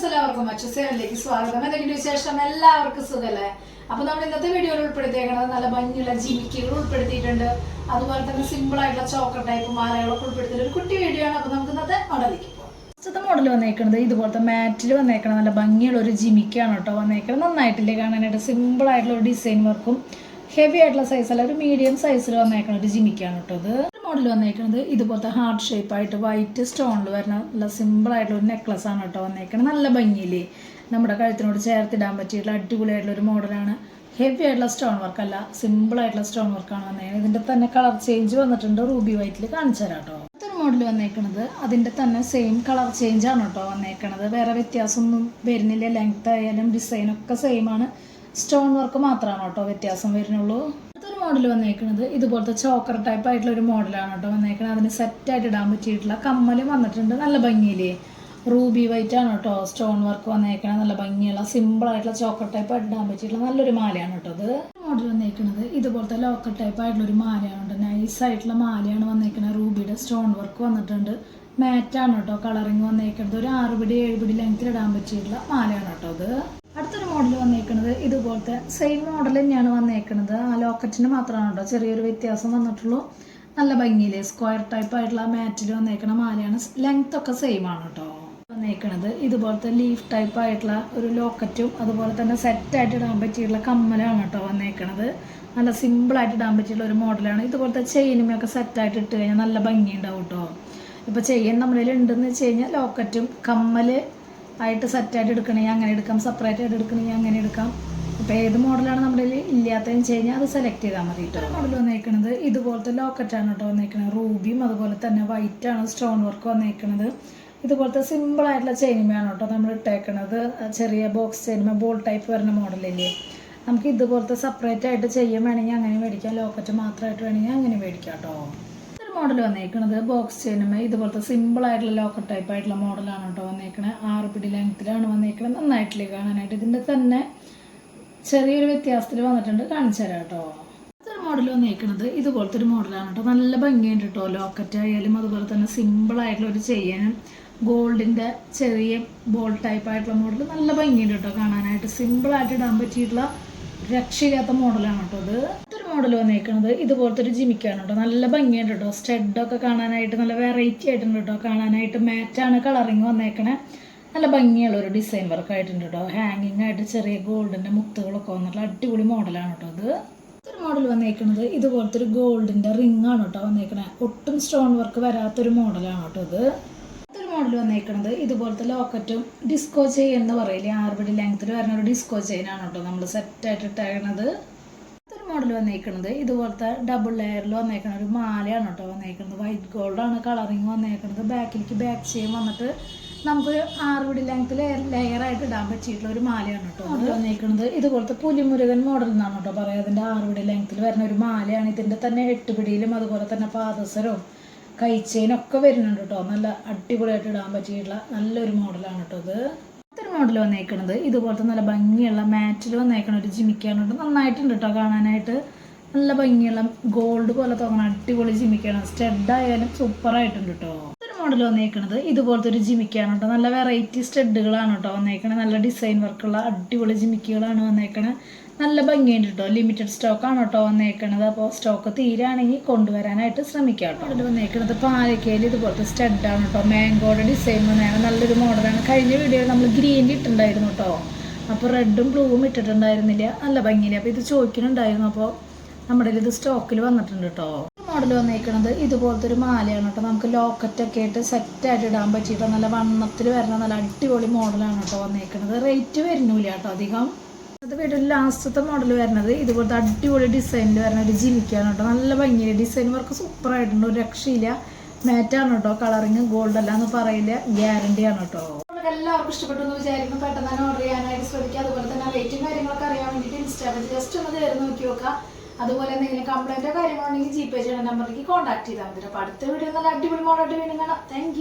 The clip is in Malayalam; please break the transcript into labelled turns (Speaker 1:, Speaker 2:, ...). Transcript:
Speaker 1: ഫ്രണ്ട്സ് എല്ലാവർക്കും അച്ഛസേനയിലേക്ക് സ്വാഗതം. എന്തെങ്കിലും വിശേഷം? എല്ലാവർക്കും സുഖല്ലേ? അപ്പൊ നമ്മൾ ഇന്നത്തെ വീഡിയോയിൽ ഉൾപ്പെടുത്തിയേക്കുന്നത് നല്ല ഭംഗിയുള്ള ജിമിക്കുകൾ ഉൾപ്പെടുത്തിയിട്ടുണ്ട്. അതുപോലെ തന്നെ സിമ്പിൾ ആയിട്ടുള്ള ചോക്കർ ടൈപ്പ് മാലകളൊക്കെ ഉൾപ്പെടുത്തിയ ഒരു കുട്ടി വീഡിയോ ആണ്. അപ്പൊ നമുക്ക് ഇന്നത്തെ മോഡലിലേക്ക് പോകാം ഫസ്റ്റത്തെ മോഡൽ വന്നേക്കുന്നത് ഇതുപോലത്തെ മാറ്റിൽ വന്നേക്കണം നല്ല ഭംഗിയുള്ള ഒരു ജിമിക്കാണ് കേട്ടോ വന്നേക്കുന്നത് നന്നായിട്ടില്ലേ കാണാനായിട്ട്. സിമ്പിൾ ആയിട്ടുള്ള ഒരു ഡിസൈൻ വർക്കും ഹെവി ആയിട്ടുള്ള സൈസല്ല ഒരു മീഡിയം സൈസിൽ വന്നേക്കുന്ന ഒരു ജിമിക്കാണ് കേട്ടോ ഇത്. മോഡൽ വന്നേക്കുന്നത് ഇതുപോലത്തെ ഹാർട്ട് ഷേപ്പ് ആയിട്ട് വൈറ്റ് സ്റ്റോണിൽ വരുന്ന നല്ല സിമ്പിൾ ആയിട്ടുള്ള ഒരു നെക്ലസ് ആണ് കേട്ടോ വന്നേക്കുന്നത് നല്ല ഭംഗിയില്ലേ നമ്മുടെ കഴുത്തിനോട് ചേർത്തിടാൻ പറ്റിയിട്ടുള്ള അടിപൊളിയായിട്ടുള്ള ഒരു മോഡലാണ് ഹെവി ആയിട്ടുള്ള സ്റ്റോൺ വർക്ക് അല്ല സിമ്പിൾ ആയിട്ടുള്ള സ്റ്റോൺ വർക്കാണ് വന്നേക്കുന്നത് ഇതിന്റെ തന്നെ കളർ ചേഞ്ച് വന്നിട്ടുണ്ട് റൂബി വൈറ്റിൽ കാണിച്ചു തരാം കേട്ടോ. അടുത്തൊരു മോഡൽ വന്നേക്കുന്നത് അതിന്റെ തന്നെ സെയിം കളർ ചേഞ്ച് ആണ് കേട്ടോ വന്നേക്കുന്നത് വേറെ വ്യത്യാസമൊന്നും വരുന്നില്ല ലെങ്ത് ആയാലും ഡിസൈനൊക്കെ സെയിം ആണ്. സ്റ്റോൺ വർക്ക് മാത്രമാണ് കേട്ടോ വ്യത്യാസം വരുന്നുള്ളൂ. അടുത്തൊരു മോഡൽ വന്നേക്കുന്നത് ഇതുപോലത്തെ ചോക്കർ ടൈപ്പ് ആയിട്ടുള്ള ഒരു മോഡലാണ് കേട്ടോ വന്നേക്കുന്നത് അതിന് സെറ്റായിട്ട് ഇടാൻ പറ്റിയിട്ടുള്ള കമ്മലും വന്നിട്ടുണ്ട്. നല്ല ഭംഗിയില്ലേ? റൂബി വൈറ്റ് ആണ് കേട്ടോ സ്റ്റോൺ വർക്ക് വന്നേക്കുന്നത് നല്ല ഭംഗിയുള്ള സിമ്പിൾ ആയിട്ടുള്ള ചോക്കർ ടൈപ്പ് ഇടാൻ പറ്റിയിട്ടുള്ള നല്ലൊരു മാലയാണ് കേട്ടോ അത്. മോഡൽ വന്നേക്കുന്നത് ഇതുപോലത്തെ ലോക്കർ ടൈപ്പ് ആയിട്ടുള്ള ഒരു മാലയാണ് നൈസ് ആയിട്ടുള്ള മാലയാണ് വന്നേക്കുന്നത് റൂബിയുടെ സ്റ്റോൺ വർക്ക് വന്നിട്ടുണ്ട്. മാറ്റാണ് കേട്ടോ കളറിങ് വന്നേക്കുന്നത് ഒരു ആറ് പിടി ഏഴ് ലെങ്ത്തിൽ ഇടാൻ പറ്റിയിട്ടുള്ള മാലയാണ് കേട്ടോ വന്നേക്കുന്നത് ഇതുപോലത്തെ സെയിം മോഡൽ തന്നെയാണ് വന്നേക്കുന്നത് ആ ലോക്കറ്റിന് മാത്രമാണ് കേട്ടോ ചെറിയൊരു വ്യത്യാസം വന്നിട്ടുള്ളൂ. നല്ല ഭംഗിയിൽ സ്ക്വയർ ടൈപ്പ് ആയിട്ടുള്ള മാറ്റിൽ വന്നേക്കണ മാലയാണ്. ലെങ്ത് ഒക്കെ സെയിം ആണ് കേട്ടോ വന്നേക്കണത്. ഇതുപോലത്തെ ലീഫ് ടൈപ്പ് ആയിട്ടുള്ള ഒരു ലോക്കറ്റും അതുപോലെ തന്നെ സെറ്റ് ആയിട്ട് ഇടാൻ പറ്റിയിട്ടുള്ള കമ്മലാണ് കേട്ടോ വന്നേക്കണത്. നല്ല സിമ്പിൾ ആയിട്ട് ഇടാൻ പറ്റിയിട്ടുള്ള ഒരു മോഡലാണ് ഇതുപോലത്തെ ചെയിനുമൊക്കെ സെറ്റായിട്ട് ഇട്ട് കഴിഞ്ഞാൽ നല്ല ഭംഗി ഉണ്ടാവും കേട്ടോ. ഇപ്പോൾ ചെയിൻ നമ്മളിൽ ഉണ്ടെന്ന് വെച്ച് കഴിഞ്ഞാൽ ലോക്കറ്റും കമ്മൽ ആയിട്ട് സെറ്റായിട്ട് എടുക്കണമെങ്കിൽ അങ്ങനെ എടുക്കാം. സെപ്പറേറ്റ് ആയിട്ട് എടുക്കണമെങ്കിൽ അങ്ങനെ എടുക്കാം. അപ്പോൾ ഏത് മോഡലാണ് നമ്മുടെ ഇല്ലാത്തതെന്ന് വെച്ച് കഴിഞ്ഞാൽ അത് സെലക്ട് ചെയ്താൽ മതി കേട്ടോ മോഡൽ വന്നേക്കുന്നത് ഇതുപോലത്തെ ലോക്കറ്റാണ് കേട്ടോ വന്നേക്കുന്നത് റൂബിയും അതുപോലെ തന്നെ വൈറ്റ് ആണ് സ്റ്റോൺ വർക്ക് വന്നേക്കുന്നത് ഇതുപോലത്തെ സിമ്പിൾ ആയിട്ടുള്ള ചെയിനുമയാണ് കേട്ടോ നമ്മൾ ഇട്ടേക്കണത്. ചെറിയ ബോക്സ് ചെയിനിമ ബോൾ ടൈപ്പ് വരുന്ന മോഡലില്ലേ നമുക്ക് ഇതുപോലത്തെ സെപ്പറേറ്റ് ആയിട്ട് ചെയ്യാൻ വേണമെങ്കിൽ അങ്ങനെ മേടിക്കാം. ലോക്കറ്റ് മാത്രമായിട്ട് വേണമെങ്കിൽ അങ്ങനെ മേടിക്കാം കേട്ടോ മോഡൽ വന്നേക്കണത് ബോക്സ് ചെയിനുമ ഇതുപോലത്തെ സിമ്പിൾ ആയിട്ടുള്ള ലോക്കർ ടൈപ്പ് ആയിട്ടുള്ള മോഡലാണ് കേട്ടോ വന്നേക്കണേ. ആറ് പിടി ലെങ്ത്തിലാണ് വന്നേക്കണത്. നന്നായിട്ടില്ലേ കാണാനായിട്ട്. ഇതിന്റെ തന്നെ ചെറിയൊരു വ്യത്യാസത്തിൽ വന്നിട്ടുണ്ട്. കാണിച്ചു തരാം കേട്ടോ. അടുത്തൊരു മോഡൽ വന്നേക്കണത് ഇതുപോലത്തെ ഒരു മോഡലാണ് കേട്ടോ. നല്ല ഭംഗിയുണ്ട് കേട്ടോ. ലോക്കറ്റ് ആയാലും അതുപോലെ തന്നെ സിമ്പിൾ ആയിട്ടുള്ള ഒരു ചെയ്യാനും ഗോൾഡിന്റെ ചെറിയ ബോൾ ടൈപ്പ് ആയിട്ടുള്ള മോഡൽ നല്ല ഭംഗിയുണ്ട് കേട്ടോ കാണാനായിട്ട്. സിമ്പിൾ ആയിട്ട് ഇടാൻ പറ്റിയിട്ടുള്ള രക്ഷയില്ലാത്ത മോഡലാണ് കേട്ടോ ഇത്. മോഡൽ വന്നേക്കുന്നത് ഇതുപോലത്തെ ഒരു ജിമിക്കാണ് കേട്ടോ നല്ല ഭംഗിയുണ്ട് കേട്ടോ സ്റ്റെഡൊക്കെ കാണാനായിട്ട് നല്ല വെറൈറ്റി ആയിട്ടുണ്ട് കേട്ടോ കാണാനായിട്ട് മാറ്റാണ് കളറിങ് വന്നേക്കണേ. നല്ല ഭംഗിയുള്ള ഒരു ഡിസൈൻ വർക്ക് ആയിട്ടുണ്ട് കേട്ടോ ഹാങ്ങിങ് ആയിട്ട് ചെറിയ ഗോൾഡിന്റെ മുത്തുകളൊക്കെ വന്നിട്ടുള്ള അടിപൊളി മോഡലാണ് കേട്ടോ ഇത്. ഒരു മോഡൽ വന്നേക്കുന്നത് ഇതുപോലത്തെ ഒരു ഗോൾഡിന്റെ റിംഗ് ആണ് കേട്ടോ വന്നേക്കണേ. ഒട്ടും സ്റ്റോൺ വർക്ക് വരാത്തൊരു മോഡലാണ് കേട്ടോ ഇത്. അടുത്തൊരു മോഡൽ വന്നേക്കുന്നത് ഇതുപോലത്തെ ലോക്കറ്റും ഡിസ്കോ ചെയിൻ എന്ന് പറയില്ലേ? ആറുപടി ലെങ്ത്തിൽ വരുന്ന ഒരു ഡിസ്കോ ചെയിൻ ആണ് കേട്ടോ നമ്മൾ സെറ്റായിട്ട് ഇട്ടേക്കണത്. മോഡൽ വന്നേക്കുന്നത് ഇതുപോലത്തെ ഡബിൾ ലെയറിൽ വന്നേക്കുന്ന ഒരു മാലയാണ് കേട്ടോ വന്നേക്കുന്നത് വൈറ്റ് ഗോൾഡാണ് കളറിങ് വന്നേക്കുന്നത് ബാക്കിലേക്ക് ബാക്ക് ചെയ്യും വന്നിട്ട് നമുക്കൊരു ആറുപടി ലെങ്ത്തിൽ ലെയർ ആയിട്ട് ഇടാൻ പറ്റിയിട്ടുള്ള ഒരു മാലയാണ് കേട്ടോ അത് വന്നേക്കുന്നത് ഇതുപോലത്തെ പുലിമുരുകൻ മോഡൽ എന്നാണ് കേട്ടോ പറയുക. അതിന്റെ ആറുപടി ലെങ്ത്തിൽ വരുന്ന ഒരു മാലയാണ്. ഇതിന്റെ തന്നെ എട്ട് പിടിയിലും അതുപോലെ തന്നെ പാദസരവും കൈച്ചെയിനൊക്കെ വരുന്നുണ്ട് കേട്ടോ. നല്ല അടിപൊളിയായിട്ട് ഇടാൻ പറ്റിയിട്ടുള്ള നല്ലൊരു മോഡലാണ് കേട്ടോ ഇത്. മോഡൽ വന്നേക്കണത്. ഇതുപോലത്തെ നല്ല ഭംഗിയുള്ള മാറ്റിൽ വന്നേക്കണ ഒരു ജിമിക്കാണ് കേട്ടോ. നന്നായിട്ടുണ്ട് കേട്ടോ കാണാനായിട്ട്. നല്ല ഭംഗിയുള്ള ഗോൾഡ് പോലെ തോന്നണ അടിപൊളി ജിമിക്കാണ്. സ്റ്റഡ് ആയാലും സൂപ്പർ ആയിട്ടുണ്ട് കേട്ടോ മോഡൽ വന്നേക്കണത്. ഇതുപോലത്തെ ഒരു ജിമിക്കാണ് കേട്ടോ. നല്ല വെറൈറ്റി സ്റ്റഡുകളാണ് കേട്ടോ വന്നേക്കണത്. നല്ല ഡിസൈൻ വർക്കുള്ള അടിപൊളി ജിമിക്കുകളാണ് വന്നേക്കണത്. നല്ല ഭംഗിയുണ്ട് കേട്ടോ ലിമിറ്റഡ് സ്റ്റോക്കാണ് കേട്ടോ വന്നേക്കണത്. അപ്പോൾ സ്റ്റോക്ക് തീരാണെങ്കിൽ കൊണ്ടുവരാനായിട്ട് ശ്രമിക്കാം കേട്ടോ അവിടെ വന്നേക്കണത് പാലക്കയിൽ ഇതുപോലത്തെ സ്റ്റഡാണ് കേട്ടോ മാംഗോയുടെ ഡിസൈൻ വന്നതാണ് നല്ലൊരു മോഡലാണ് കഴിഞ്ഞ വീഡിയോയിൽ നമ്മൾ ഗ്രീൻ ഇട്ടുണ്ടായിരുന്നു കേട്ടോ അപ്പോൾ റെഡും ബ്ലൂവും ഇട്ടിട്ടുണ്ടായിരുന്നില്ല. നല്ല ഭംഗിയില്ല? അപ്പോൾ ഇത് ചോദിക്കുന്നുണ്ടായിരുന്നു. അപ്പോൾ നമ്മുടെ ഇത് സ്റ്റോക്കിൽ വന്നിട്ടുണ്ട് കേട്ടോ മോഡൽ വന്നേക്കണത് ഇതുപോലത്തെ ഒരു മാലയാണ് കേട്ടോ നമുക്ക് ലോക്കറ്റൊക്കെ ആയിട്ട് സെറ്റായിട്ട് ഇടാൻ പറ്റിയിട്ട് നല്ല വണ്ണത്തിൽ വരുന്ന നല്ല അടിപൊളി മോഡലാണ് കേട്ടോ വന്നേക്കണത്. റേറ്റ് വരുന്നില്ല കേട്ടോ അധികം. അത് വീട്ടിൽ ലാസ്റ്റത്തെ മോഡൽ വരുന്നത് ഇതുപോലത്തെ അടിപൊളി ഡിസൈനിൽ വരുന്ന ഒരു ജിമിക്കാണ് കേട്ടോ. നല്ല ഭംഗിയില്ല ഡിസൈൻ വർക്ക് സൂപ്പർ ആയിട്ടുണ്ട് ഒരു രക്ഷയില്ല. മാറ്റാണ് കേട്ടോ. കളറിങ് ഗോൾഡ് അല്ല എന്ന് പറയില്ല. ഗ്യാരണ്ടി ആണ് കേട്ടോ. എല്ലാവർക്കും ഇഷ്ടപ്പെട്ടു എന്ന് വിചാരിക്കുന്നു. പെട്ടെന്ന് തന്നെ ഓർഡർ ചെയ്യാനായിട്ട് ശ്രമിക്കുക അതുപോലെ തന്നെ റേറ്റും കാര്യങ്ങളൊക്കെ അറിയാൻ വേണ്ടിയിട്ട് ഇൻസ്റ്റാഗ്രാമിൽ ജസ്റ്റ് ഒന്ന് കയറി നോക്കി നോക്കുക അതുപോലെ എന്തെങ്കിലും കംപ്ലൈന്റോ കാര്യങ്ങളുണ്ടെങ്കിൽ ജി പേ ചെയ്യുന്ന നമ്പറിലേക്ക് കോൺടാക്ട് ചെയ്താൽ മതി അപ്പോൾ അടുത്ത വീഡിയോ നല്ല അടിപൊളി മോഡായിട്ട് വീണ്ടും കാണാം. താങ്ക്